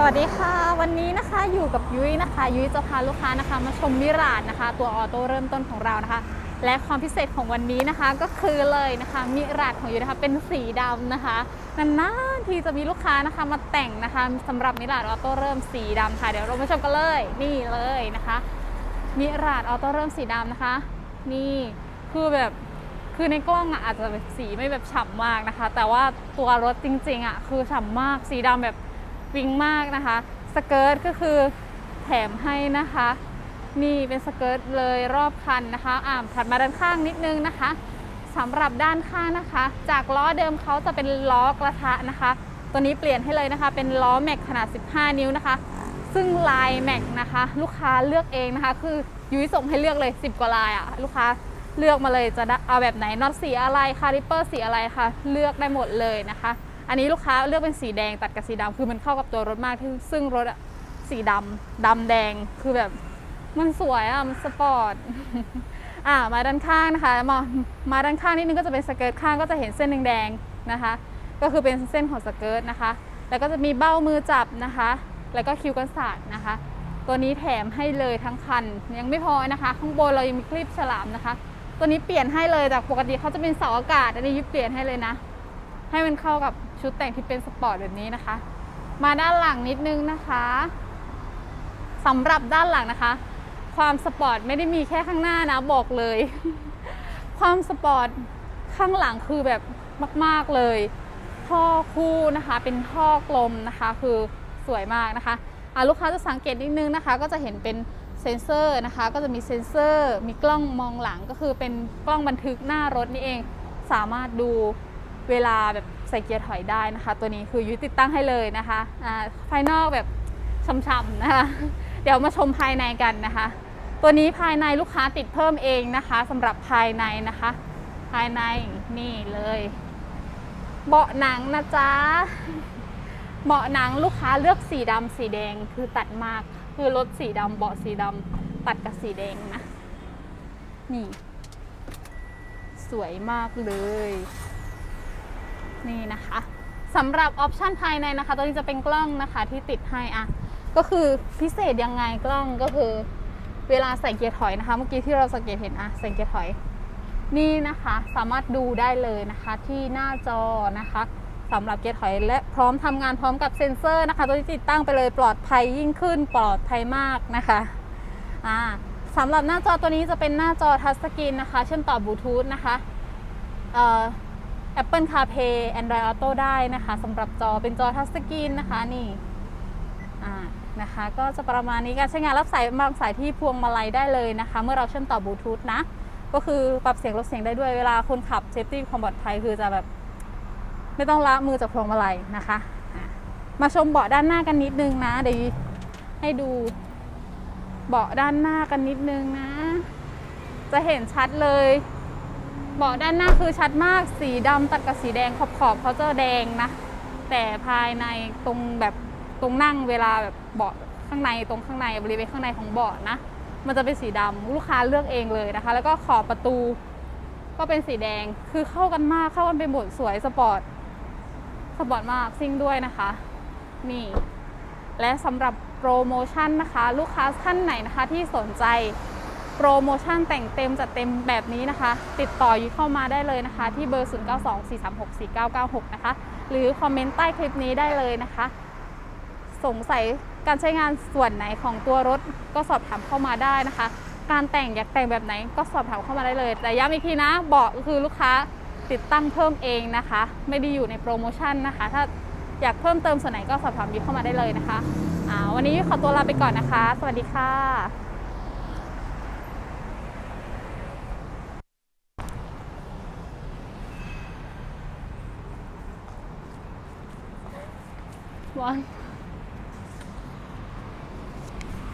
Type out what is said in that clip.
สวัสดีค่ะ วันนี้นะคะอยู่กับยุ้ยนะคะ ยุ้ยจะพาลูกค้านะคะ มาชมมิราดนะคะ ตัวออโต้เริ่มต้นของเรานะคะ และความพิเศษของวันนี้นะคะก็คือเลยนะคะมิราดของยุ้ยนะคะเป็นสีดำนะคะนานๆทีจะมีลูกค้านะคะมาแต่งนะคะสำหรับมิราดออโต้เริ่มสีดำค่ะเดี๋ยวเรามาชมกันเลยนี่เลยนะคะมิราดออโต้เริ่มสีดำนะคะ นี่คือแบบคือในกล้องอะอาจจะแบบสีไม่แบบฉ่ำมากนะคะ แต่ว่าตัวรถจริงๆอะคือฉ่ำมากสีดำแบบ วิงมากนะคะ สเกิร์ตก็คือแถมให้นะคะ นี่เป็นสเกิร์ตเลยรอบคันนะคะอ่าถัดมาด้านข้างนิดนึงนะคะสำหรับด้านข้างนะคะ จากล้อเดิมเขาจะเป็นล้อกระทะนะคะ ตัวนี้เปลี่ยนให้เลยนะคะ เป็นล้อแม็กขนาด 15 นิ้วนะคะ ซึ่งลายแม็กนะคะ ลูกค้าเลือกเองนะคะ คือยุ้ยส่งให้เลือกเลย 10 กว่าลายอะลูกค้าเลือกมาเลยจะเอาแบบไหนน็อตสีอะไรคาลิเปอร์สีอะไรคะเลือกได้หมดเลยนะคะ อันนี้ลูกค้าเลือกเป็นสีแดงตัดกับสีดำคือมันเข้ากับตัวรถมากที่ซึ่งรถสีดำดำแดงคือแบบมันสวยอะมันสปอร์ตอ่ามาด้านข้างนะคะมามาด้านข้างนิดนึงก็จะเป็นสเกิร์ตข้างก็จะเห็นเส้นแดงๆนะคะ ก็คือเป็นเส้นของสเกิร์ตนะคะ แล้วก็จะมีเบ้ามือจับนะคะ แล้วก็คิ้วกันศาสตร์นะคะ ตัวนี้แถมให้เลยทั้งคันยังไม่พอนะคะ ข้างบนเรายังมีคลิปฉลามนะคะ ตัวนี้เปลี่ยนให้เลยจากปกติเขาจะเป็นเสาอากาศอันนี้ยุบเปลี่ยนให้เลยนะ ให้มันเข้ากับชุดแต่งที่เป็นสปอร์ตแบบนี้นะคะ มาด้านหลังนิดนึงนะคะสำหรับด้านหลังนะคะ ความสปอร์ตไม่ได้มีแค่ข้างหน้านะบอกเลย ความสปอร์ตข้างหลังคือแบบมาก ๆเลยท่อคู่นะคะ เป็นท่อกลมนะคะ คือสวยมากนะคะอะลูกค้าจะสังเกตนิดนึงนะคะ ก็จะเห็นเป็นเซ็นเซอร์นะคะ ก็จะมีเซ็นเซอร์ มีกล้องมองหลังก็คือเป็นกล้องบันทึกหน้ารถนี่เอง สามารถดู เวลาแบบใส่เกียร์ถอยได้นะคะ ตัวนี้คือยุ้ยติดตั้งให้เลยนะคะอ่าภายนอกแบบช่ำๆนะคะ เดี๋ยวมาชมภายในกันนะคะ ตัวนี้ภายในลูกค้าติดเพิ่มเองนะคะสำหรับภายในนะคะ ภายในนี่เลย เบาะหนังนะจ๊ะเบาะหนังลูกค้าเลือกสีดำสีแดงคือตัดมากคือรถสีดำเบาะสีดำตัดกับสีแดงนะ นี่ สวยมากเลย นี่นะคะสำหรับออปชันภายในนะคะ ตัวนี้จะเป็นกล้องนะคะที่ติดให้อะก็คือพิเศษยังไงกล้องก็คือ เวลาใส่เกียร์ถอยนะคะ เมื่อกี้ที่เราสังเกตเห็นอะใส่เกียร์ถอย นี่นะคะสามารถดูได้เลยนะคะที่หน้าจอนะคะสำหรับเกียร์ถอยและพร้อมทำงานพร้อมกับเซ็นเซอร์นะคะ ตัวที่ติดตั้งไปเลยปลอดภัยยิ่งขึ้น ปลอดภัยมากนะคะอ่าสำหรับหน้าจอตัวนี้จะเป็นหน้าจอทัชสกรีนนะคะ เชื่อมต่อบลูทูธนะคะเอ่อ Apple CarPlay Android Auto ได้นะคะสำหรับจอเป็นจอทัชสกรีนนะคะนี่อ่านะคะก็จะประมาณนี้การใช้งานรับสายบางสายที่พวงมาลัยได้เลยนะคะ เมื่อเราเชื่อมต่อบลูทูธนะก็คือปรับเสียงลดเสียงได้ด้วยเวลาคนขับเซฟตี้ความปลอดภัยคือจะแบบ ไม่ต้องละมือจากพวงมาลัยนะคะอะมาชมเบาะด้านหน้ากันนิดนึงนะเดี๋ยวให้ดูเบาะด้านหน้ากันนิดนึงนะ จะเห็นชัดเลย เบาะด้านหน้าคือชัดมากสีดำตัดกับสีแดงขอบขอบเขาจะแดงนะ แต่ภายในตรงแบบตรงนั่งเวลาแบบเบาะข้างในตรงข้างในบริเวณข้างในของเบาะนะ มันจะเป็นสีดำลูกค้าเลือกเองเลยนะคะ แล้วก็ขอบประตูก็เป็นสีแดงคือเข้ากันมากเข้ากันเป็นบทสวยสปอร์ตสปอร์ตมากซิ่งด้วยนะคะ นี่ และสำหรับโปรโมชั่นนะคะ ลูกค้าท่านไหนนะคะที่สนใจ โปรโมชั่นแต่งเต็มจัดเต็มแบบนี้นะคะ ติดต่ออยู่เข้ามาได้เลยนะคะ ที่เบอร์ 0924364996 นะคะ หรือคอมเมนต์ใต้คลิปนี้ได้เลยนะคะ สงสัยการใช้งานส่วนไหนของตัวรถก็สอบถามเข้ามาได้นะคะ การแต่งอยากแต่งแบบไหนก็สอบถามเข้ามาได้เลย แต่ย้ำอีกทีนะเบาะก็คือลูกค้าติดตั้งเพิ่มเองนะคะ ไม่ได้อยู่ในโปรโมชั่นนะคะ ถ้าอยากเพิ่มเติมส่วนไหนก็สอบถามยุ้ยเข้ามาได้เลยนะคะวันนี้ยุ้ยขอตัวลาไปก่อนนะคะ สวัสดีค่ะ วัน